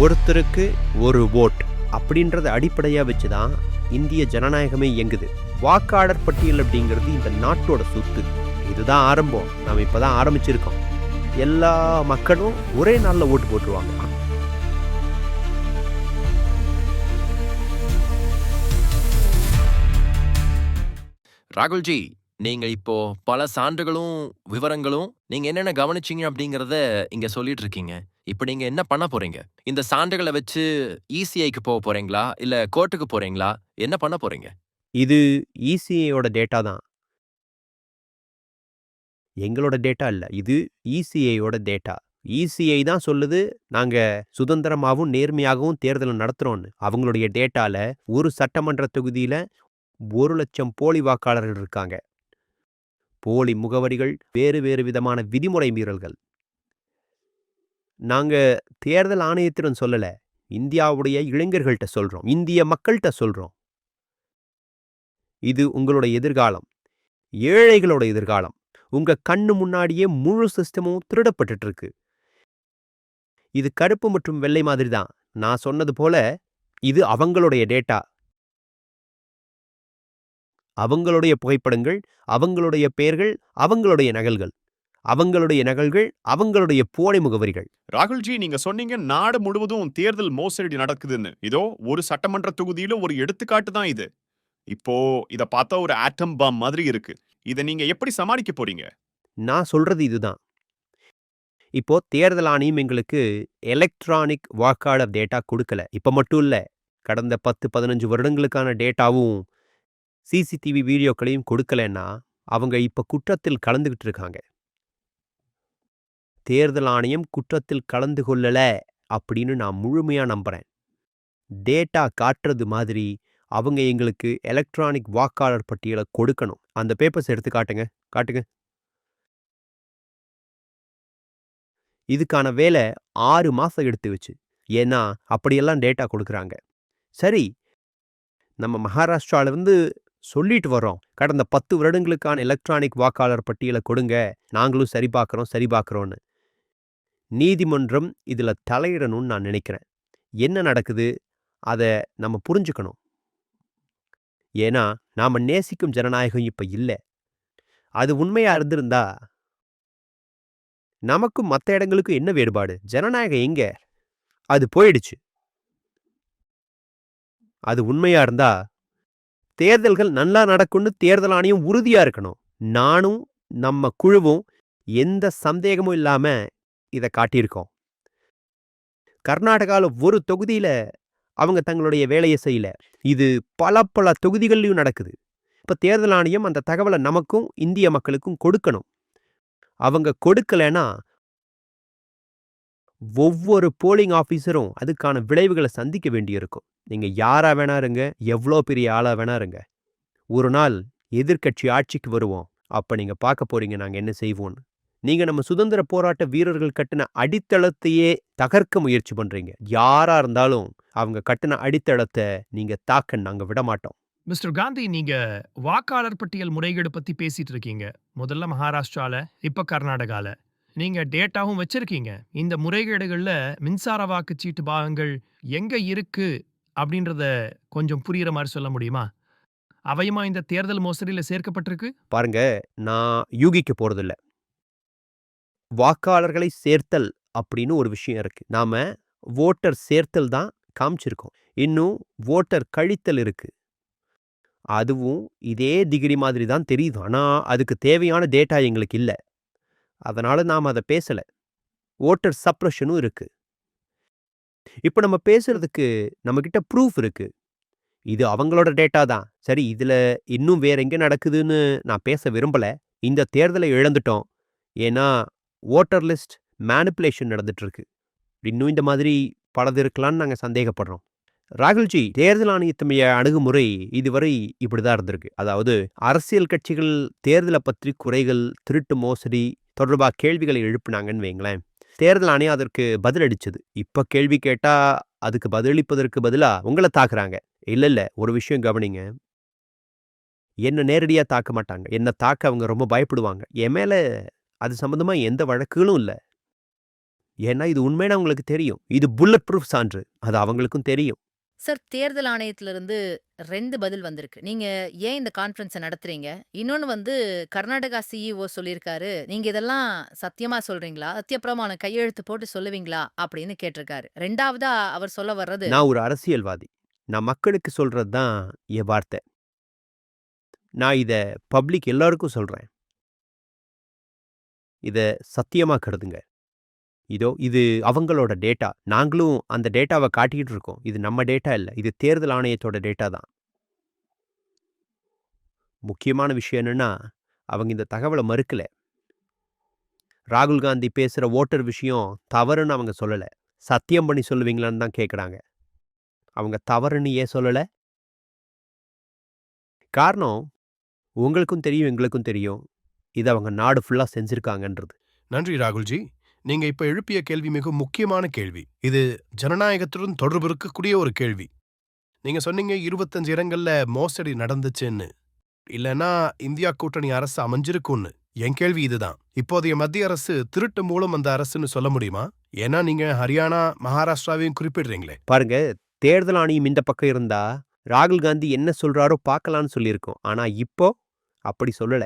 ஒருத்தருக்கு ஒரு ஓட் அப்படின்றத அடிப்படையாக வச்சு தான் இந்திய ஜனநாயகமே இயங்குது. வாக்காளர் பட்டியல் அப்படிங்கிறது இந்த நாட்டோட சொத்து. இதுதான் ஆரம்பம். நாம் இப்போ தான் ஆரம்பிச்சிருக்கோம். எல்லா மக்களும் ஒரே நாளில் ஓட்டு போட்டுருவாங்க. ராகுல்ஜி நீங்கள் இப்போ பல சான்றுகளும் விவரங்களும் நீங்கள் என்னென்ன கவனிச்சீங்க அப்படிங்கிறத இங்கே சொல்லிட்டு இருக்கீங்க. இப்போ நீங்க என்ன பண்ண போறீங்க? இந்த சான்றுகளை வச்சு இசிஐக்கு போக போறீங்களா? இல்ல கோர்ட்டுக்கு போறீங்களா? என்ன பண்ண போறீங்க? இது இசிஐயோட டேட்டா தான். எங்களோட டேட்டா இல்லை. இது இசிஐயோட டேட்டா இசிஐ தான் சொல்லுது நாங்கள் சுதந்திரமாகவும் நேர்மையாகவும் தேர்தலை நடத்துகிறோன்னு அவங்களுடைய டேட்டால ஒரு சட்டமன்ற தொகுதியில் ஒரு லட்சம் போலி வாக்காளர்கள் இருக்காங்க. போலி முகவரிகள் வேறு வேறு விதமான விதிமுறை மீறல்கள். நாங்கள் தேர்தல் ஆணையத்திடம் சொல்லலை. இந்தியாவுடைய இளைஞர்கள்ட்ட சொல்கிறோம் இந்திய மக்கள்கிட்ட சொல்கிறோம் இது உங்களோட எதிர்காலம். ஏழைகளோட எதிர்காலம். உங்க கண்ணு முன்னாடியே முழு சிஸ்டமும் திருடப்பட்டுட்டு இருக்கு இது கருப்பு மற்றும் வெள்ளை மாதிரி தான் நான் சொன்னது போல இது அவங்களுடைய டேட்டா அவங்களுடைய புகைப்படங்கள் அவங்களுடைய பெயர்கள் அவங்களுடைய நகல்கள். அவங்களுடைய நகல்கள் அவங்களுடைய போலி முகவரிகள். ராகுல்ஜி நீங்க சொன்னீங்க நாடு முழுவதும் தேர்தல் மோசடி நடக்குதுன்னு. இதோ ஒரு சட்டமன்ற தொகுதியில ஒரு எடுத்துக்காட்டு தான் இது. இப்போ இத பார்த்தா ஒரு ஆட்டம் பாம் மாதிரி இருக்கு. இத நீங்க எப்படி சமாளிக்க போறீங்க? நான் சொல்றது இதுதான். இப்போ தேர்தல் ஆணையம் எங்களுக்கு எலக்ட்ரானிக் வாக்காளர் டேட்டா கொடுக்கல. இப்போ மட்டும் இல்லை கடந்த பத்து பதினஞ்சு வருடங்களுக்கான டேட்டாவும் சிசிடிவி வீடியோக்களையும் கொடுக்கலன்னா அவங்க இப்போ குற்றத்தில் கலந்துகிட்டு இருக்காங்க. தேர்தல் ஆணையம் குற்றத்தில் கலந்து கொள்ளல அப்படின்னு நான் முழுமையா நம்புறேன். டேட்டா காட்டுறது மாதிரி அவங்க எங்களுக்கு எலக்ட்ரானிக் வாக்காளர் பட்டியலை கொடுக்கணும். அந்த பேப்பர்ஸ் எடுத்து காட்டுங்க காட்டுங்க. இதுக்கான வேலை ஆறு மாசம் எடுத்து வச்சு. ஏன்னா அப்படியெல்லாம் டேட்டா கொடுக்குறாங்க. சரி நம்ம மகாராஷ்டிராவிலேருந்து சொல்லிட்டு வரோம் கடந்த பத்து வருடங்களுக்கான எலக்ட்ரானிக் வாக்காளர் பட்டியலை கொடுங்க. நாங்களும் சரி பார்க்குறோம் சரி பார்க்குறோன்னு நீதிமன்றம் இதில் தலையிடணும்னு நான் நினைக்கிறேன். என்ன நடக்குது? அதை நம்ம புரிஞ்சுக்கணும். ஏன்னா நாம நேசிக்கும் ஜனநாயகம் இப்ப இல்ல. அது உண்மையா இருந்திருந்தா நமக்கும் மத்த இடங்களுக்கும் என்ன வேறுபாடு? ஜனநாயகம் எங்க? அது போயிடுச்சு. அது உண்மையா இருந்தா தேர்தல்கள் நல்லா நடக்கும்னு தேர்தல் ஆணையம் உறுதியா இருக்கணும். நானும் நம்ம குழுவும் எந்த சந்தேகமும் இல்லாம இதை காட்டியிருக்கோம். கர்நாடகாவில் ஒரு தொகுதியில் அவங்க தங்களுடைய வேலையை செய்யல. இது பல பல தொகுதிகள்லையும் நடக்குது. இப்ப தேர்தல் ஆணையம் அந்த தகவலை நமக்கும் இந்திய மக்களுக்கும் கொடுக்கணும். அவங்க கொடுக்கலைன்னா ஒவ்வொரு போலிங் ஆஃபீஸரும் அதுக்கான விளைவுகளை சந்திக்க வேண்டியிருக்கும். நீங்க யாரா வேணா இருங்க எவ்வளோ பெரிய ஆளா வேணா இருங்க. ஒரு நாள் எதிர்க்கட்சி ஆட்சிக்கு வருவோம். அப்ப நீங்க பார்க்க போறீங்க நாங்க என்ன செய்வோம்னு. நீங்க நம்ம சுதந்திர போராட்ட வீரர்கள் கட்டின அடித்தளத்தையே தகர்க்க முயற்சி பண்றீங்க. யாரா இருந்தாலும் அவங்க கட்டின அடித்தளத்தை நீங்க தாக்க நாங்க விட மாட்டோம். மிஸ்டர் காந்தி நீங்க வாக்காளர் பட்டியல் முறைகேடு பத்தி பேசிட்டு இருக்கீங்க. முதல்ல மகாராஷ்டிரால இப்ப கர்நாடகால. நீங்க டேட்டாவும் வச்சிருக்கீங்க. இந்த முறைகேடுகள்ல மின்சார வாக்குச்சீட்டு பாகங்கள் எங்க இருக்கு அப்படின்றத கொஞ்சம் புரியுற மாதிரி சொல்ல முடியுமா? அவையுமா இந்த தேர்தல் மோசடியில சேர்க்கப்பட்டிருக்கு? பாருங்க நான் யூகிக்க போறதில்ல. வாக்காளர்களை சேர்த்தல் அப்படின்னு ஒரு விஷயம் இருக்கு. நாம ஓட்டர் சேர்த்தல் தான் காமிச்சிருக்கோம். இன்னும் ஓட்டர் கழித்தல் இருக்கு. அதுவும் இதே டிகிரி மாதிரி தான் தெரியுது. ஆனா அதுக்கு தேவையான டேட்டா எங்களுக்கு இல்லை. அதனால நாம் அதை பேசல. ஓட்டர் சப்ரஷனும் இருக்கு. இப்போ நம்ம பேசுறதுக்கு நம்மக்கிட்ட ப்ரூஃப் இருக்கு. இது அவங்களோட டேட்டா தான். சரி இதுல இன்னும் வேற எங்க நடக்குதுன்னு நான் பேச விரும்பல. இந்த தேர்தலை இழந்துட்டோம். ஏன்னா ஓட்டர் லிஸ்ட் மேனிப்புலேஷன் நடந்துட்டு இருக்கு இன்னும் இந்த மாதிரி பலது இருக்கலாம்னு நாங்கள் சந்தேகப்படுறோம். ராகுல்ஜி தேர்தல் ஆணையத்தமைய அணுகுமுறை இதுவரை இப்படி தான் இருந்திருக்கு. அதாவது அரசியல் கட்சிகள் தேர்தலை பற்றி குறைகள் திருட்டு மோசடி தொடர்பாக கேள்விகளை எழுப்புனாங்கன்னு வைங்களேன் தேர்தல் ஆணையம் அதற்கு பதிலளிச்சது இப்ப கேள்வி கேட்டா அதுக்கு பதிலளிப்பதற்கு பதிலா உங்களை தாக்குறாங்க. இல்ல இல்ல ஒரு விஷயம் கவனிங்க. என்ன நேரடியா தாக்க மாட்டாங்க. என்ன தாக்க அவங்க ரொம்ப பயப்படுவாங்க. என் மேல அது சம்பந்தமா எந்த வழக்குகளும் இல்ல. ஏன்னா இது உண்மைன்னு அவங்களுக்கு தெரியும். இது புல்லட் ப்ரூஃப் சான்று. அது அவங்களுக்கும் தெரியும். சார் தேர்தல் ஆணையத்திலிருந்து ரெண்டு பதில் வந்திருக்கு. நீங்க ஏன் இந்த கான்ஃபரன்ஸை நடத்துறீங்க? இன்னொன்னு வந்து கர்நாடகா சிஇஓ சொல்லியிருக்காரு. நீங்க இதெல்லாம் சத்தியமா சொல்றீங்களா? சத்தியப்பிரமாணம் கையெழுத்து போட்டு சொல்லுவீங்களா? அப்படின்னு கேட்டிருக்காரு. ரெண்டாவதா அவர் சொல்ல வர்றது நான் ஒரு அரசியல்வாதி. நான் மக்களுக்கு சொல்றது தான் என் வார்த்தை. நான் இத பப்ளிக் எல்லாருக்கும் சொல்றேன். இத சத்தியமா கருதுங்க. இதோ இது அவங்களோட டேட்டா நாங்களும் அந்த டேட்டாவை காட்டிக்கிட்டு இருக்கோம். இது நம்ம டேட்டா இல்லை. இது தேர்தல் ஆணையத்தோட டேட்டா தான். முக்கியமான விஷயம் என்னன்னா அவங்க இந்த தகவலை மறுக்கல. ராகுல் காந்தி பேசுற ஓட்டர் விஷயம் தவறுன்னு அவங்க சொல்லல. சத்தியம் பண்ணி சொல்லுவீங்களான்னு தான் கேட்குறாங்க அவங்க தவறுன்னு ஏன் சொல்லல? காரணம் உங்களுக்கும் தெரியும் எங்களுக்கும் தெரியும். இது அவங்க நாடு ஃபுல்லா செஞ்சிருக்காங்கன்றது. நன்றி ராகுல்ஜி. நீங்க இப்ப எழுப்பிய கேள்வி மிக முக்கியமான கேள்வி. இது ஜனநாயகத்துடன் தொடர்பு இருக்கக்கூடிய ஒரு கேள்வி. நீங்க சொன்னீங்க இருபத்தஞ்சு இடங்கள்ல மோசடி நடந்துச்சுன்னு. இல்லனா இந்தியா கூட்டணி அரசு அமைஞ்சிருக்கும்னு. என் கேள்வி இதுதான். இப்போதைய மத்திய அரசு திருட்டு மூலம் அந்த அரசுன்னு சொல்ல முடியுமா? ஏன்னா நீங்க ஹரியானா மகாராஷ்டிராவையும் குறிப்பிடுறீங்களே. பாருங்க தேர்தல் ஆணையம் இந்த பக்கம் இருந்தா ராகுல் காந்தி என்ன சொல்றாரோ பார்க்கலான்னு சொல்லியிருக்கோம். ஆனா இப்போ அப்படி சொல்லல.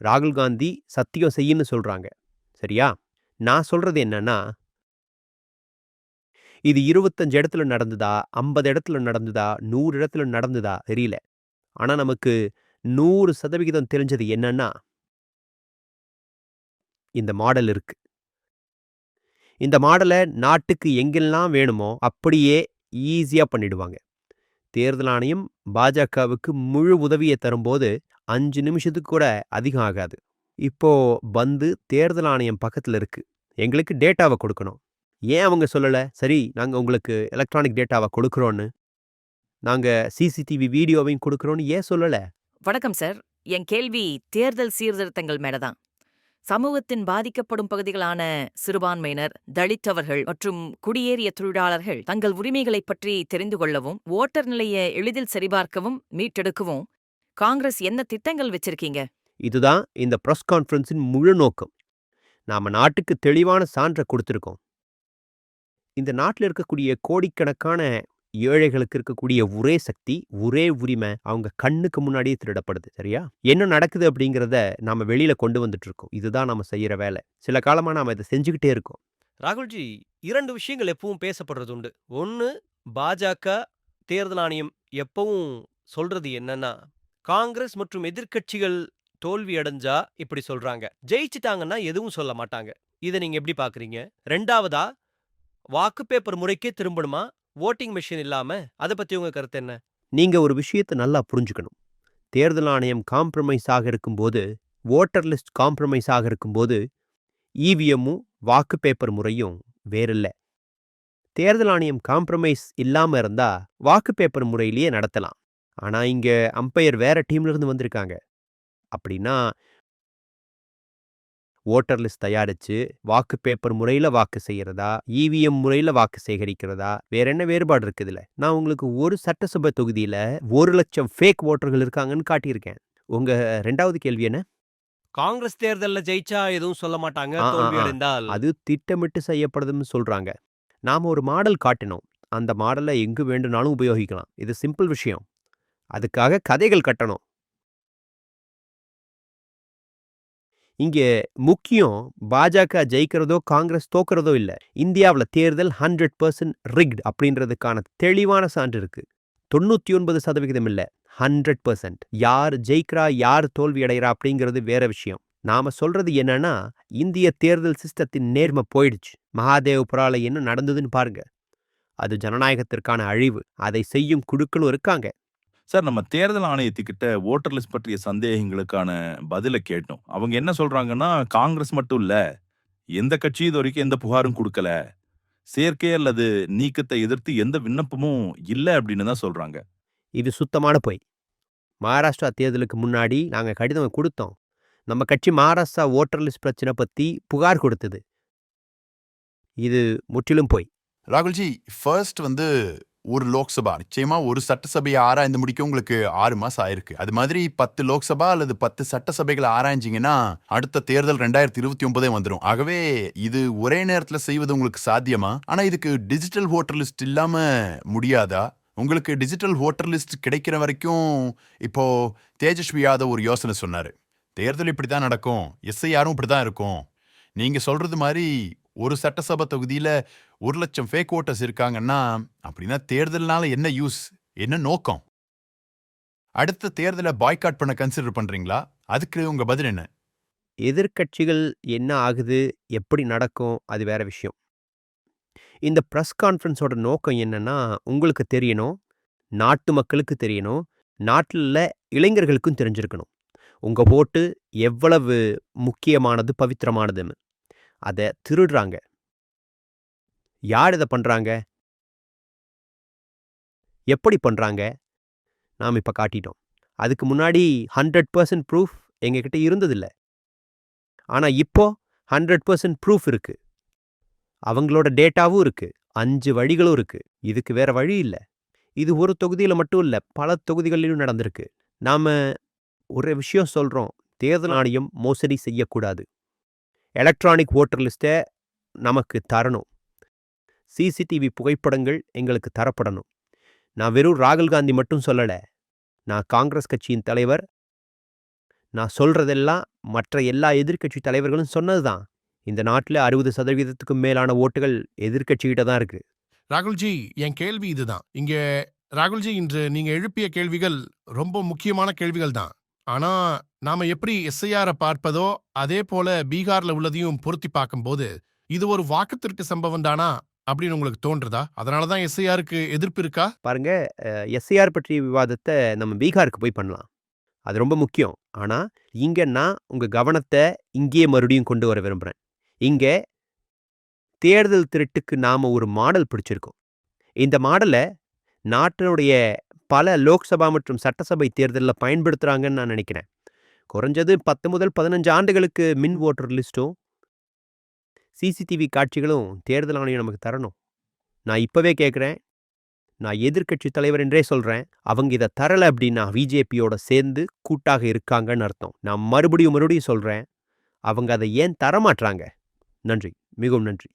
ராகுல் காந்தி சத்தியம் செய்யுன்னு சொல்றாங்க. சரியா? நான் சொல்றது என்னன்னா இது இருபத்தஞ்சு இடத்துல நடந்ததா? ஐம்பது இடத்துல நடந்ததா? நூறு இடத்துல நடந்ததா? தெரியல. ஆனா நமக்கு நூறு சதவிகிதம் தெரிஞ்சது என்னன்னா இந்த மாடல் இருக்கு. இந்த மாடலை நாட்டுக்கு எங்கெல்லாம் வேணுமோ அப்படியே ஈஸியா பண்ணிடுவாங்க. தேர்தல் ஆணையம் பாஜகவுக்கு முழு உதவியை தரும்போது அஞ்சு நிமிஷத்துக்கு கூட அதிகம் ஆகாது. இப்போ வந்து தேர்தல் ஆணையம் பக்கத்துல இருக்கு. எங்களுக்கு டேட்டாவை கொடுக்கணும். ஏன் அவங்க சொல்லல? சரி நாங்க உங்களுக்கு எலக்ட்ரானிக் டேட்டாவை கொடுக்குறோன்னு. நாங்க சிசிடிவி வீடியோவையும் கொடுக்குறோன்னு ஏன் சொல்லல? வணக்கம் சார். என் கேள்வி தேர்தல் சீர்திருத்தங்கள் மேல தான் சமூகத்தின் பாதிக்கப்படும் பகுதிகளான சிறுபான்மையினர் தலித்தவர்கள் மற்றும் குடியேறிய தொழிலாளர்கள் தங்கள் உரிமைகளைப் பற்றி தெரிந்து கொள்ளவும் ஓட்டர் நிலையை எளிதில் சரிபார்க்கவும் மீட்டெடுக்கவும் காங்கிரஸ் என்ன திட்டங்கள் வச்சிருக்கீங்க? இதுதான் இந்த ப்ரெஸ் கான்ஃபரன்ஸின் முழு நோக்கம். நாம நாட்டுக்கு தெளிவான சான்றை கொடுத்துருக்கோம். இந்த நாட்டில் இருக்கக்கூடிய கோடிக்கணக்கான ஏழைகளுக்கு இருக்கக்கூடிய ஒரே சக்தி ஒரே உரிமை அவங்க கண்ணுக்கு முன்னாடியே திருடப்படுது சரியா? என்ன நடக்குது அப்படிங்கிறத நாம வெளியில கொண்டு வந்துட்டு இருக்கோம் இதுதான் நாம செய்யற வேலை. சில காலமா நாம இதை செஞ்சுக்கிட்டே இருக்கோம். ராகுல்ஜி இரண்டு விஷயங்கள் எப்பவும் பேசப்படுறது உண்டு. ஒன்று பாஜக தேர்தல் ஆணையம் எப்பவும் சொல்றது என்னன்னா காங்கிரஸ் மற்றும் எதிர்க்கட்சிகள் தோல்வி அடைஞ்சா இப்படி சொல்றாங்க. ஜெயிச்சிட்டாங்கன்னா எதுவும் சொல்ல மாட்டாங்க. இதை நீங்க எப்படி பாக்குறீங்க? ரெண்டாவதா வாக்கு பேப்பர் முறைக்கே திரும்பணுமா? ஓட்டிங் மிஷின் இல்லாம? அதை பத்தி உங்க கருத்து என்ன? நீங்க ஒரு விஷயத்தை நல்லா புரிஞ்சுக்கணும். தேர்தல் ஆணையம் காம்ப்ரமைஸ் ஆக இருக்கும்போது ஓட்டர் லிஸ்ட் காம்ப்ரமைஸ் ஆக இருக்கும்போது இவிஎம்மும் வாக்கு பேப்பர் முறையும் வேறில்ல. தேர்தல் ஆணையம் காம்ப்ரமைஸ் இல்லாம இருந்தா வாக்கு பேப்பர் முறையிலேயே நடத்தலாம். ஆனா இங்க அம்பையர் வேற டீம்ல இருந்து வந்திருக்காங்க. அப்படின்னா ஓட்டர் லிஸ்ட் தயாரிச்சு வாக்கு பேப்பர் முறையில வாக்கு செய்யறதா இவிஎம் முறையில வாக்கு சேகரிக்கிறதா வேற என்ன வேறுபாடு இருக்கு இதுல? நான் உங்களுக்கு ஒரு சட்டசபை தொகுதியில ஒரு லட்சம் ஃபேக் ஓட்டர்கள் இருக்காங்கன்னு காட்டியிருக்கேன். உங்க ரெண்டாவது கேள்வி என்ன? காங்கிரஸ் தேர்தல்ல ஜெயிச்சா எதுவும் சொல்ல மாட்டாங்க அது திட்டமிட்டு செய்யப்படுதுன்னு சொல்றாங்க. நாம ஒரு மாடல் காட்டினோம். அந்த மாடலை எங்கு வேண்டுனாலும் உபயோகிக்கலாம். இது சிம்பிள் விஷயம். அதுக்காக கதைகள் கட்டணும். இங்கே முக்கியம் பாஜக ஜெயிக்கிறதோ காங்கிரஸ் தோக்கிறதோ இல்ல. இந்தியாவுல தேர்தல் ஹண்ட்ரட் பர்சன்ட் ரிக்ட் அப்படின்றதுக்கான தெளிவான சான்று இருக்கு. தொண்ணூத்தி ஒன்பது சதவிகிதம் இல்ல ஹண்ட்ரட் பர்சன்ட் யார் ஜெயிக்கிறா யார் தோல்வி அடைகிறா அப்படிங்கிறது வேற விஷயம். நாம சொல்றது என்னன்னா இந்திய தேர்தல் சிஸ்டத்தின் நேர்மை போயிடுச்சு. மகாதேவபுரால என்ன நடந்ததுன்னு பாருங்க. அது ஜனநாயகத்திற்கான அழிவு. அதை செய்யும் குழுக்களும் இருக்காங்க. சார் நம்ம தேர்தல் ஆணையத்துக்கிட்ட ஓட்டர் லிஸ்ட் பற்றிய சந்தேகங்களுக்கான பதிலை கேட்டோம். அவங்க என்ன சொல்றாங்கன்னா காங்கிரஸ் மட்டும் இல்ல எந்த கட்சி இது வரைக்கும் எந்த புகாரும் கொடுக்கல. சேர்க்கை அல்லது நீக்கத்தை எதிர்த்து எந்த விண்ணப்பமும் இல்ல அப்படின்னு தான் சொல்றாங்க. இது சுத்தமான பொய். மகாராஷ்டிரா தேர்தலுக்கு முன்னாடி நாங்க கடிதம் கொடுத்தோம். நம்ம கட்சி மகாராஷ்டிரா ஓட்டர் லிஸ்ட் பிரச்சனை பத்தி புகார் கொடுத்தது. இது முற்றிலும் பொய். ராகுல்ஜி ஃபர்ஸ்ட் வந்து ஒரு லோக்சபா நிச்சயமா ஒரு சட்டசபையை ஆராய்ந்து முடிக்க உங்களுக்கு ஆறு மாசம் ஆயிருக்கு. அது மாதிரி பத்து லோக்சபா அல்லது பத்து சட்டசபைகளை ஆராய்ஞ்சிங்கன்னா அடுத்த தேர்தல் ரெண்டாயிரத்தி இருபத்தி ஒன்பதே வந்துடும் ஆகவே இது ஒரே நேரத்தில் செய்வது உங்களுக்கு சாத்தியமா? ஆனா இதுக்கு டிஜிட்டல் ஓட்டர் லிஸ்ட் இல்லாம முடியாதா? உங்களுக்கு டிஜிட்டல் ஓட்டர் லிஸ்ட் கிடைக்கிற வரைக்கும் இப்போ தேஜஸ்வி யாதவ் ஒரு யோசனை சொன்னாரு. தேர்தல் இப்படி தான் நடக்கும். எஸ்ஐஆரும் இப்படி தான் இருக்கும். நீங்க சொல்றது மாதிரி ஒரு சட்டசபை தொகுதியில் ஒரு லட்சம் ஃபேக் ஓட்டர்ஸ் இருக்காங்கன்னா அப்படின்னா தேர்தல்னால என்ன யூஸ் என்ன நோக்கம்? அடுத்த தேர்தலை பாய்காட் பண்ண கன்சிடர் பண்ணுறீங்களா அதுக்கு உங்க பதில் என்ன? எதிர்க்கட்சிகள் என்ன ஆகுது? எப்படி நடக்கும்? அது வேற விஷயம். இந்த ப்ரெஸ் கான்ஃபரன்ஸோட நோக்கம் என்னன்னா உங்களுக்கு தெரியணும் நாட்டு மக்களுக்கு தெரியணும் நாட்டில் உள்ள இளைஞர்களுக்கும் தெரிஞ்சிருக்கணும். உங்கள் ஓட்டு எவ்வளவு முக்கியமானது பவித்திரமானதுன்னு. அதை திருடுறாங்க. யார் இதை பண்றாங்க? எப்படி பண்றாங்க? நாம் இப்போ காட்டிட்டோம். அதுக்கு முன்னாடி ஹண்ட்ரட் பர்சன்ட் ப்ரூஃப் எங்ககிட்ட இருந்ததில்ல. ஆனா இப்போ ஹண்ட்ரட் பர்சன்ட் ப்ரூஃப் இருக்கு. அவங்களோட டேட்டாவும் இருக்கு. அஞ்சு வழிகளும் இருக்கு. இதுக்கு வேற வழி இல்லை. இது ஒரு தொகுதியில மட்டும் இல்ல பல தொகுதிகளிலும் நடந்திருக்கு. நாம ஒரு விஷயம் சொல்றோம். தேர்தல் ஆணையம் மோசடி செய்யக்கூடாது. எலக்ட்ரானிக் ஓட்டர் லிஸ்ட்டை நமக்கு தரணும். சிசிடிவி புகைப்படங்கள் எங்களுக்கு தரப்படணும். நான் வெறும் ராகுல் காந்தி மட்டும் சொல்லலை. நான் காங்கிரஸ் கட்சியின் தலைவர். நான் சொல்றதெல்லாம் மற்ற எல்லா எதிர்க்கட்சி தலைவர்களும் சொன்னது தான் இந்த நாட்டில் அறுபது சதவீதத்துக்கும் மேலான ஓட்டுகள் எதிர்க்கட்சிகிட்ட தான் இருக்கு. ராகுல்ஜி என் கேள்வி இதுதான். இங்கே ராகுல்ஜி இன்று நீங்கள் எழுப்பிய கேள்விகள் ரொம்ப முக்கியமான கேள்விகள் தான் ஆனா நாம எப்படி எஸ்ஐஆரை பார்ப்பதோ அதே போல பீகார்ல உள்ளதையும் பொருத்தி பார்க்கும்போது இது ஒரு வாக்குத்திற்கு சம்பவம் தானா? அப்படின்னு உங்களுக்கு தோன்றுதா? அதனாலதான் எஸ்ஐஆருக்கு எதிர்ப்பு இருக்கா? பாருங்க எஸ்ஐஆர் பற்றிய விவாதத்தை நம்ம பீகாருக்கு போய் பண்ணலாம். அது ரொம்ப முக்கியம். ஆனா இங்க நான் உங்க கவனத்தை இங்கேயே மறுபடியும் கொண்டு வர விரும்புறேன். இங்க தேர்தல் திருட்டுக்கு நாம ஒரு மாடல் பிடிச்சிருக்கோம். இந்த மாடலை நாட்டினுடைய பல லோக்சபா மற்றும் சட்டசபை தேர்தலில் பயன்படுத்துறாங்கன்னு நான் நினைக்கிறேன். குறைஞ்சது பத்து முதல் பதினஞ்சு ஆண்டுகளுக்கு மின் ஓட்டர் லிஸ்ட்டும் சிசிடிவி காட்சிகளும் தேர்தல் ஆணையம் நமக்கு தரணும். நான் இப்பவே கேட்குறேன் நான் எதிர்கட்சி தலைவர் என்றே சொல்றேன். அவங்க இதை தரல அப்படின்னா பிஜேபியோட சேர்ந்து கூட்டாக இருக்காங்கன்னு அர்த்தம். நான் மறுபடியும் மறுபடியும் சொல்றேன். அவங்க அதை ஏன் தரமாட்றாங்க? நன்றி. மிகவும் நன்றி.